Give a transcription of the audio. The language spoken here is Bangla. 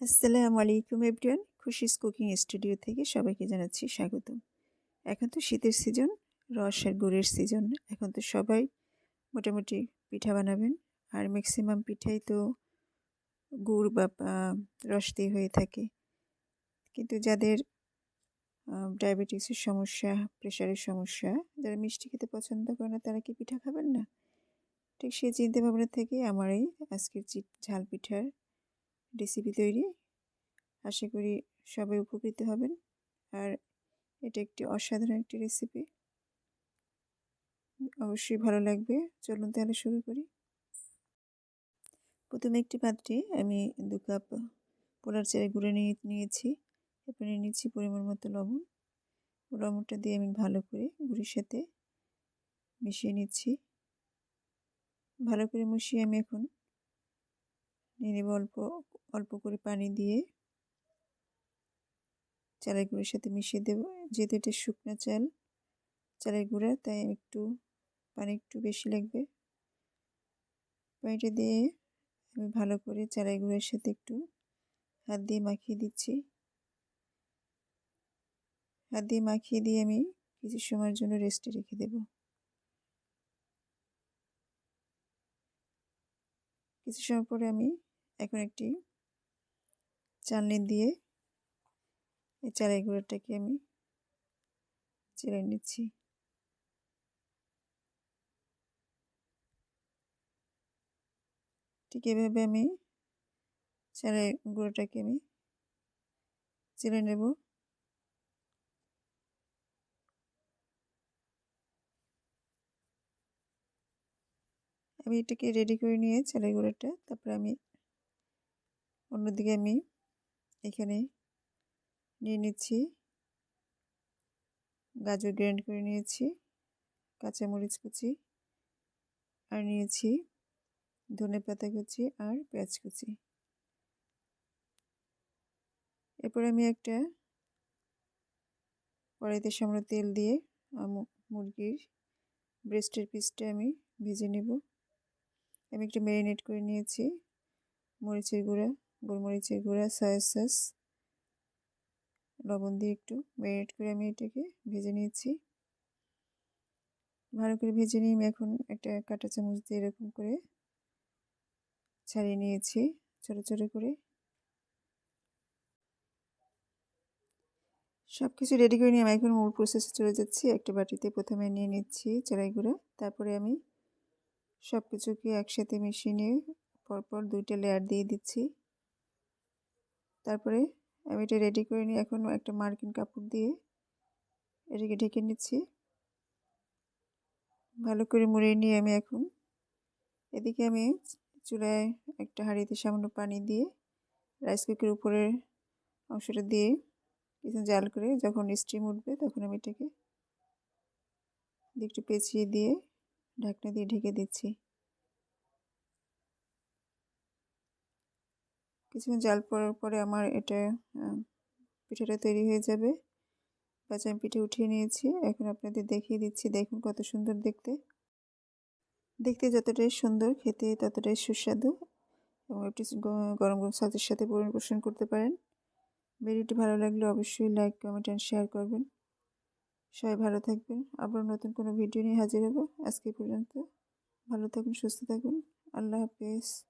আসসালামু আলাইকুম এভরিওয়ান, খুশিস কুকিং স্টুডিও থেকে সবাইকে জানাচ্ছি স্বাগত এখন তো শীতের সিজন, রস আর গুড়ের সিজন, এখন তো সবাই মোটামুটি পিঠা বানাবেন। আর ম্যাক্সিমাম পিঠাই তো গুড় বা রস দিয়ে হয়ে থাকে। কিন্তু যাদের ডায়াবেটিসের সমস্যা, প্রেশারের সমস্যা, যারা মিষ্টি খেতে পছন্দ করে না, তারা কি পিঠা খাবেন না? ঠিক সেই চিন্তা ভাবনা থেকে আমার এই আজকের ঝাল পিঠার রেসিপি তৈরি। আশা করি সবাই উপকৃত হবেন। আর এটা একটি অসাধারণ একটি রেসিপি অবশ্যই ভালো লাগবে। চলুন তাহলে শুরু করি। প্রথমে একটি পাত্রে আমি দু কাপ পোলার চারে গুঁড়ে নিয়ে, নিয়েছি। এরপরে নিচ্ছি পরিমাণ মতো লবণ। লবণটা দিয়ে আমি ভালো করে গুড়ির সাথে মিশিয়ে নিচ্ছি। ভালো করে মিশিয়ে আমি এখন নিয়ে নেব অল্প অল্প করে পানি দিয়ে। চালের গুঁড়োর সাথে মিশিয়ে দেবো। যেহেতু এটা শুকনো চাল, চালের গুঁড়া, তাই একটু, পানি একটু বেশি লাগবে। পানিটা দিয়ে আমি ভালো করে চালের গুঁড়োর সাথে একটু হাত দিয়ে মাখিয়ে দিচ্ছি। হাত দিয়ে মাখিয়ে দিয়ে আমি কিছু সময়ের জন্য রেস্টে রেখে দেব। কিছু সময় পরে আমি এখন একটি চালনি দিয়ে এই চালের গুঁড়োটাকে আমি চেড়ে নিচ্ছি। ঠিক এভাবে আমি চালের গুঁড়োটাকে আমি চেড়ে নেব। আমি এটাকে রেডি করে নিয়ে চালের গুঁড়োটা তারপরে আমি অন্যদিকে আমি এখানে নিয়ে নিচ্ছি। গাজর গ্রাইন্ড করে নিয়েছি, কাঁচামরিচ কুচি আর নিয়েছি ধনে পাতা কুচি আর পেঁয়াজ কুচি। এরপর আমি একটা কড়াইতে সামনে তেল দিয়ে মুরগির ব্রেস্টের পিসটা আমি ভেজে নেব। আমি একটু ম্যারিনেট করে নিয়েছি, মরিচের গুঁড়া গোলমরিচের গুঁড়া সয়া সস লবণ দিয়ে একটু ম্যারিনেট করে আমি এটাকে ভেজে নিয়েছি ভালো করে ভেজে নিয়ে আমি এখন একটা কাঁটা চামচ দিয়ে এরকম করে ছাড়িয়ে নিয়েছি, ছোটো ছোটো করে। সব কিছু রেডি করে নিয়ে আমি এখন মূল প্রসেসে চলে যাচ্ছি। একটা বাটিতে প্রথমে নিয়ে নিচ্ছি চারাই গুঁড়া, তারপরে আমি সব কিছুকে একসাথে মিশিয়ে নিয়ে পরপর দুইটা লেয়ার দিয়ে দিচ্ছি। তারপরে আমি এটা রেডি করে নিয়ে এখন একটা মার্কিন কাপড় দিয়ে এটাকে ঢেকে নিচ্ছি। ভালো করে মুড়িয়ে নিয়ে আমি এখন এদিকে আমি চুলায় একটা হাঁড়িতে সামান্য পানি দিয়ে রাইস কুকের উপরের অংশটা দিয়ে কিছু জাল করে যখন স্টিম উঠবে তখন আমি এটাকে একটু পেঁচিয়ে দিয়ে ঢাকনা দিয়ে ঢেকে দিচ্ছি। কিছুক্ষণ জাল পড়ার পরে আমার এটা পিঠাটা তৈরি হয়ে যাবে। আমি পিঠে উঠিয়ে নিয়েছি। এখন আপনাদের দেখিয়ে দিচ্ছি, দেখুন কত সুন্দর দেখতে। দেখতে যতটাই সুন্দর, খেতে ততটাই সুস্বাদু। এবং একটু গরম গরম সাজের সাথে পরিবেশন করতে পারেন। ভিডিওটি ভালো লাগলে অবশ্যই লাইক, কমেন্ট অ্যান্ড শেয়ার করবেন। সবাই ভালো থাকবেন। আবার নতুন কোনো ভিডিও নিয়ে হাজির হব। আজকে পর্যন্ত ভালো থাকুন, সুস্থ থাকুন। আল্লাহ হাফেজ।